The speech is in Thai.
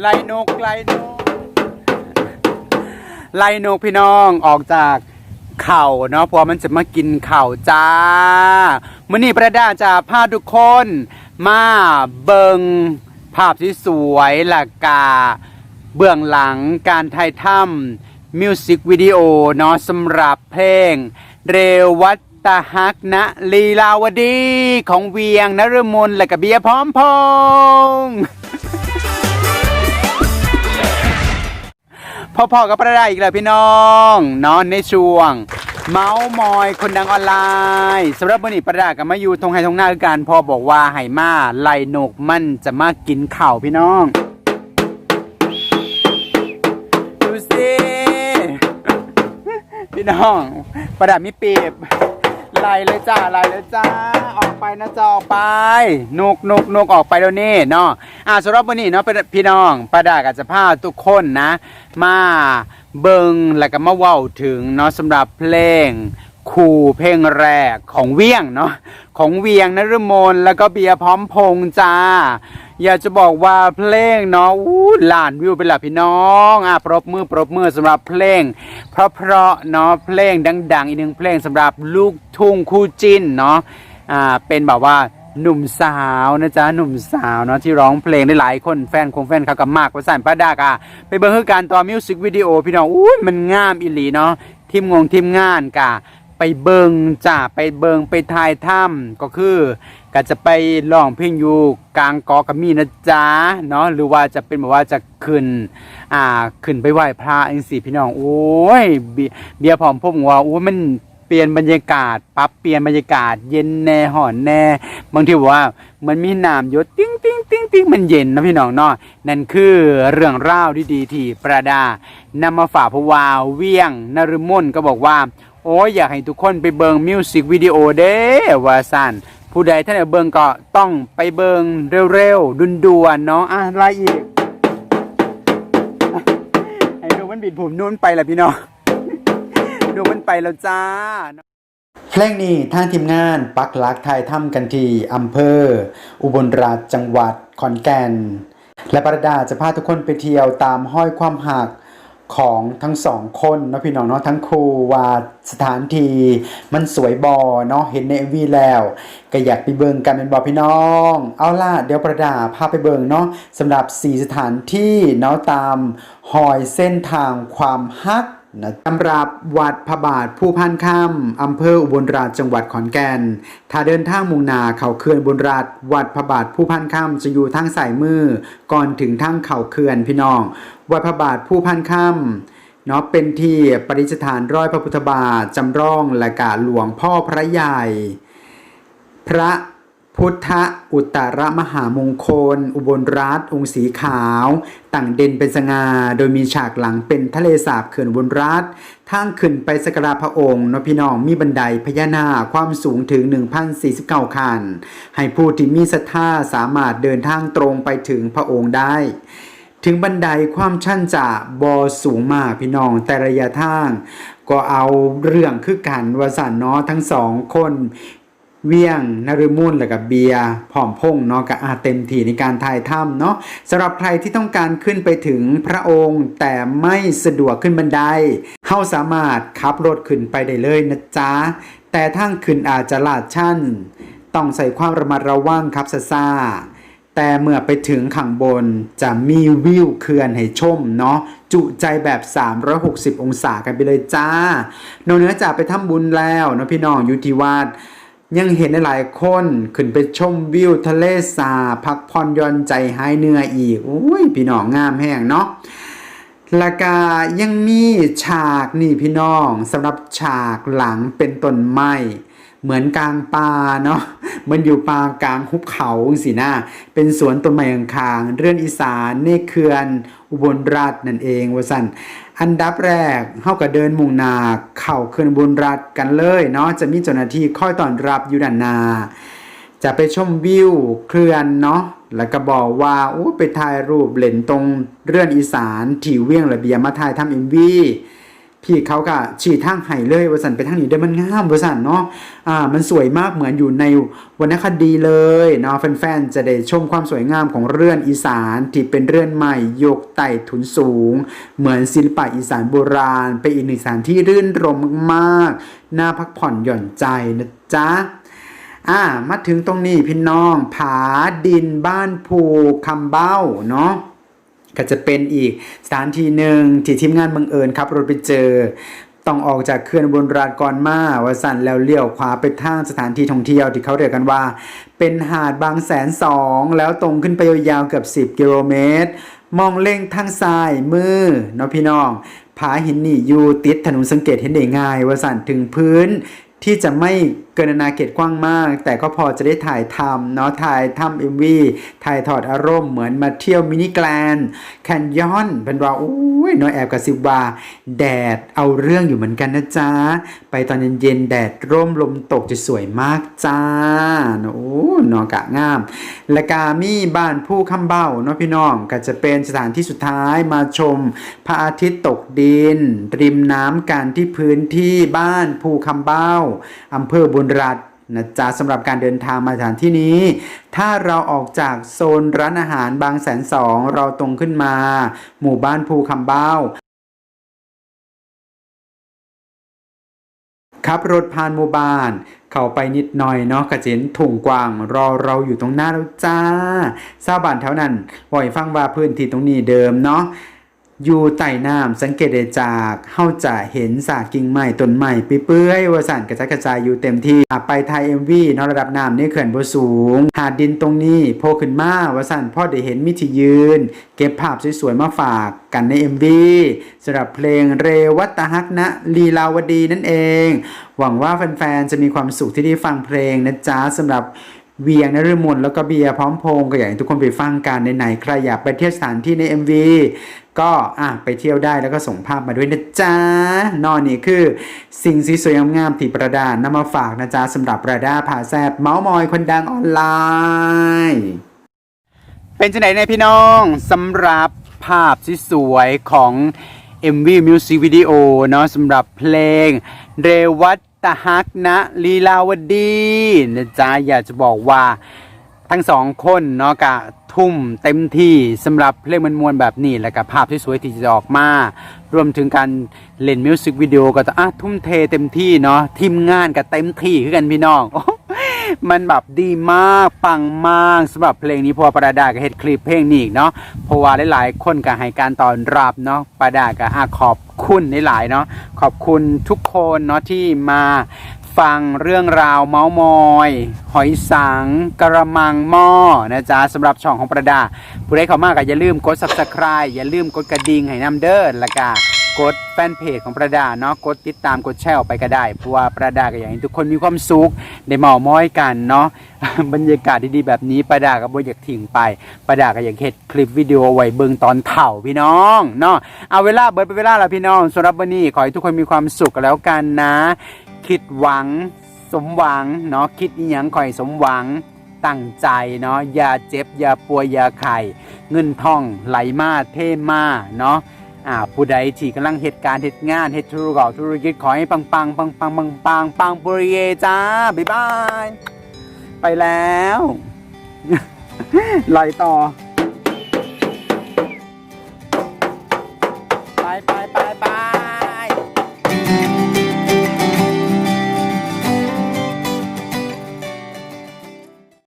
ไล่นกไล่นกไล่นกพี่น้องออกจากเข่าเนาะเพราะมันจะมากินเข่าจ้ามื่อนี้ประดาจะพาทุกคนมาเบิงภาพที่สวยๆและกา เบื้องหลังการถ่ายทำมิวสิกวิดีโอเนาะสำหรับเพลง เรวัตตฮักนะลีลาวดีของเวียงนฤมลและกับเบียพร้อมพงษ์ พ่อๆกับประดาอีกแล้วพี่น้องนอนในช่วง เมาส์มอยคนดังออนไลน์สำหรับวันนี้ประดากับมาอยู่ทงไฮทงหน้าคือการพ่อบอกว่าไห่มาไล่นกมันจะมากินข่าวพี่น้องดูสิพี่น้องประดามีเปีบ ไล่เลยจ้าไล่เลยจ้าออกไปนะจ้าออกไปนุกนุกนุกออกไปแล้วนี่เนาะอ่าสำหรับวันนี้เนาะพี่น้องประดากับจะพาทุกคนนะ มาเบิงแล้วก็มาเว้าถึงเนาะสำหรับเพลง คู่เพลงแรกของเวียงเนาะของเวียงนฤมลแล้วก็เบียร์พร้อมพงจ้า อยากจะบอกว่าเพลงเนาะอู้ล้านวิวไปและพี่น้องอะปรบมือปรบมือสำหรับเพลง เพราะเพราะเนาะเพลงดัง ๆ อีกหนึ่งเพลงสำหรับลูกทุ่งคู่จิ้นเนาะอ่าเป็นแบบว่าหนุ่มสาวนะจ๊ะหนุ่มสาวเนาะที่ร้องเพลงได้หลายคนแฟนคงแฟนเขากับมากกว่าสานป้าดากอะไปเบิ่งคือการต่อมิวสิกวิดีโอพี่น้องอุ้ยมันงามอิหลีเนาะทีมงงทีมงานกะ ไปเบิงจ้าไปเบิงไปถ่ายถ้ำก็คือก็จะไปร้องเพลงอยู่กลางกอกระมีนะจ๊ะเนาะหรือว่าจะเป็นแบบว่าจะขึ้นอ่าขึ้นไปไหว้พระอังสีพี่น้องโอ้ยเบียร์ผอมพมว่าโอ้ยมันเปลี่ยนบรรยากาศปรับเปลี่ยนบรรยากาศ เย็นแน่ห่อนแน่บางทีบอกว่ามันมีน้ำยดติ้งติ้งติ้งติ้งมันเย็นนะพี่น้องเนาะนั่นคือเรื่องราวดีๆที่ประดานำมาฝากพวาวเวียงนฤมลก็บอกว่า โอ้ยอยากให้ทุกคนไปเบิงมิวสิกวิดีโอเด้ว่าสันผู้ใดท่านเอาเบิงก็ต้องไปเบิงเร็วๆด่วนๆเนาะอะอะไรอีกให้ดูมันบิดผมนู้นไปและพี่น้องดูมันไปแล้วจ้า เพลงนี้ทางทีมงานปักหลักไทยถ้ำกันทีอำเภอ อุบลราชจังหวัดขอนแก่น และประดาจะพาทุกคนไปเที่ยวตามห้อยความหัก ของทั้งสองคนเนาะพี่น้องเนาะทั้งครูว่าสถานที่มันสวยบอเนาะเห็นในเอวีแล้วก็อยากไปเบิงกันเป็นบอพี่น้อง เอาล่ะเดี๋ยวประดาพาไปเบิงเนาะสำหรับ 4 สถานที่เนาะตามหอยเส้นทางความฮัก นะสำรับวัดพระบาทผู้พันค่ำอำเภออุบลราชจังหวัดขอนแก่น ถ้าเดินทางมุ่งหนาเขาเขื่อนอุบลราชวัดพระบาทผู้พันค่ำจะอยู่ทางสายมือ ก่อนถึงทางเขาเขื่อนพี่น้อง วัดพระบาทผู้พันค่ำเนาะเป็นที่ประดิษฐานร้อยพระพุทธบาทจำลองและกาหลวงพ่อพระใหญ่ พระ พุทธอุตตรมหามงคล อุบลรัฐ องค์สีขาว ต่างเด่นเป็นสง่าโดยมีฉากหลังเป็นทะเลสาบเขื่อนอุบลรัฐทางขึ้นไปสักการะพระองค์นพี่น้องมีบันไดพญานาคความสูงถึง 1,049คัน ให้ผู้ที่มีศรัทธาสามารถเดินทางตรงไปถึงพระองค์ได้ ถึงบันไดความชันจะบอสูงมากพี่น้องแต่ระยะทางก็เอาเรื่องคือกันวาสันเนาะทั้งสองคน เวียงนฤมุลและกับเบียร์ผอมพงษ์เนาะก็อาเต็มที่ในการถ่ายถ้ำเนาะสำหรับใครที่ต้องการขึ้นไปถึงพระองค์แต่ไม่สะดวกขึ้นบันไดเฮาสามารถขับรถขึ้นไปได้เลยนะจ๊ะ แต่ทางขึ้นอาจจะลาดชันต้องใส่ความระมัดระวังครับซาซาแต่เมื่อไปถึงข้างบนจะมีวิวเขื่อนให้ชมเนาะจุใจแบบ 360 องศากันไปเลยจ้านอกเหนือจากไปทำบุญแล้วเนาะพี่น้องอยู่ที่วัด ยังเห็นหลายคนขึ้นไปชมวิวทะเลสาพักผ่อนย่อนใจหายเหนื่อยอีกอุ้ยพี่น้องงามแห้งเนาะและกายังมีฉากนี่พี่น้องสำหรับฉากหลังเป็นต้นไม้ เหมือนกลางป่าเนาะมันอยู่ป่ากลางหุบเขาสินะเป็นสวนต้นไม้ข้างๆเรือนอีสานเนเขื่อนอุบลราชนั่นเองว่าสันอันดับแรกเฮาก็เดินมุ่งนาเข้าเขื่อนอุบลราชกันเลยเนาะจะมีเจ้าหน้าที่คอยต้อนรับอยู่ด้านหน้าจะไปชมวิวเคลื่อนเนาะแล้วก็บอกว่าโอ้ไปถ่ายรูปเล่นตรงเรือนอีสานที่เวียงระเบียมาถ่ายทำเอ็มวี พี่เขาก็ฉีดทางไห้เลยว่าสันไปทางนี้ได้มันงามว่าสันเนาะอ่ามันสวยมากเหมือนอยู่ในวรรณคดีเลยเนาะแฟนๆจะได้ชมความสวยงามของเรือนอีสานที่เป็นเรือนใหม่ยกไต่ถุนสูง เหมือนศิลปะอีสานโบราณเป็นอีกหนึ่งสถานที่รื่นรมมากๆน่าพักผ่อนหย่อนใจนะจ๊ะอ่ามาถึงตรงนี้พี่น้องผาดินบ้านภูคำเบ้าเนาะ ก็จะเป็นอีกสถานที่หนึ่งที่ทีมงานบังเอิญครับรถไปเจอ ต้องออกจากเขื่อนบนราชก่อนมาวสันแล้วเลี้ยวขวาไปทางสถานที่ท่องเที่ยวที่เขาเรียกกันว่า เป็นหาดบางแสนสองแล้วตรงขึ้นไปยาวๆเกือบ 10 กิโลเมตร มองเล่งทางซ้ายมือเนาะพี่น้องผาหินนี่อยู่ติดถนนสังเกตเห็นได้ง่ายวสันถึงพื้นที่จะไม่ เกินอาณาเขตกว้างมาก แต่ก็พอจะได้ถ่ายทำเนาะถ่ายทำเอ็มวีถ่ายถอดอารมณ์เหมือนมาเที่ยวมินิแกลนแคนยอนเป็นว่าอุ้ยน้อยแอบกระซิบว่าแดดเอาเรื่องอยู่เหมือนกันนะจ๊ะ ไปตอนเย็นๆแดดร่มลมตกจะสวยมากจ้าโอ้เนอกะงาม และกามีบ้านผู้คำเบ้าเนาะพี่น้องก็จะเป็นสถานที่สุดท้ายมาชมพระอาทิตย์ตกดิน ริมน้ำกันที่พื้นที่บ้านภูคำเบ้าอำเภอบุญรัตน์นะจ๊ะสำหรับการเดินทางมาสถานที่นี้ ถ้าเราออกจากโซนร้านอาหารบางแสนสองเราตรงขึ้นมา หมู่บ้านภูคำเบ้าขับรถผ่านหมู่บ้าน เข้าไปนิดหน่อยเนาะกระเจนถุงกว้าง รอเราอยู่ตรงหน้าแล้วจ้าชาบ้านแถวนั้นบ่อยฟังว่าพื้นที่ตรงนี้เดิมเนาะ อยู่ใต้น้ำสังเกตได้จากเฮาจะเห็นสากกิ่งไม้ต้นไม้ไปเปื้อยวสันกระจายกระจายอยู่เต็มที่ไปไทย MV เนาะระดับน้ำนี่เขื่อนบ่สูง หาดดินตรงนี้โผล่ขึ้นมาวสันพ่อได้เห็นมิถิยืน เก็บภาพสวยๆมาฝากกันใน MV สำหรับเพลงเรวัตฮักนะลีลาวดีนั่นเอง หวังว่าแฟนๆจะมีความสุขที่ได้ฟังเพลงนะจ๊ะสำหรับเวียงนฤมลแล้วก็เบียร์พร้อมพงก็อยากให้ทุกคนไปฟังกันในไหนใครอยากไปเที่ยวสถานที่ใน MV ก็อะไปเที่ยวได้แล้วก็ส่งภาพมาด้วยนะจ๊ะนอนนี่คือ สิ่งสวยๆงามๆที่ประดานำมาฝากนะจ๊ะสำหรับประดาผาแซบเมาส์มอยคนดังออนไลน์ เป็นจังไหนในยพี่น้องสำหรับภาพสวยของ MV Music Video เนาะสำหรับเพลง เรวัตตฮักนะลีลาวดีนะจ๊ะอยากจะบอกว่า ทั้งสองคนเนาะกะทุ่มเต็มที่สำหรับเพลงมันมวลแบบนี้แล้วก็ภาพที่สวยที่จะออกมารวมถึงการเล่นมิวสิกวิดีโอก็จะอะทุ่มเทเต็มที่เนาะทีมงานก็เต็มที่คือกันพี่น้องมันแบบดีมากปังมากสำหรับเพลงนี้พราะวาปราดาก็เฮ็ดคลิปเพลงนี้อีกเนาะเพราะว่าหลายๆคนก็ให้การตอนรับเนาะปราดาก็อะขอบคุณหลายๆเนาะขอบคุณทุกคนเนาะที่มา ฟังเรื่องราวเมาส์มอย หอยสังกระมังหม้อนะจ๊ะสำหรับช่องของประดา ผู้ใดเข้ามาก็อย่าลืมกด subscribe อย่าลืมกดกระดิ่งให้นำเด้อละก็กดแฟนเพจของประดาเนาะกดติดตามกดแชร์ออกไปก็ได้ เพราะว่าประดาก็อยากให้ทุกคนมีความสุขได้เมาม้อยกันเนาะบรรยากาศดีๆแบบนี้ประดาก็บ่อยากทิ้งไป ประดาก็อยากเฮ็ดคลิปวิดีโอไว้เบิ่งตอนเฒ่าพี่น้องเนาะเอาเวลาเบิดไปเวลาล้วพี่น้องสำหรับวันนี้ขอให้ทุกคนมีความสุขแล้วกันนะ คิดหวัง สมหวังเนาะคิดอย่ยังข่อยสมหวังตั้งใจเนาะอย่าเจ็บอย่าป่วยอย่าไข่เงินทองไหลมาเทมาเนาะอ่าผู้ใดที่กำลังเหตุการณ์เหตุงานเหตุธุรกธุรกิจขอให้ปังปังปังปังปังปังปังปุริเยจ้าบ๊ายบายไปแล้วไหลต่อไปไปไปไป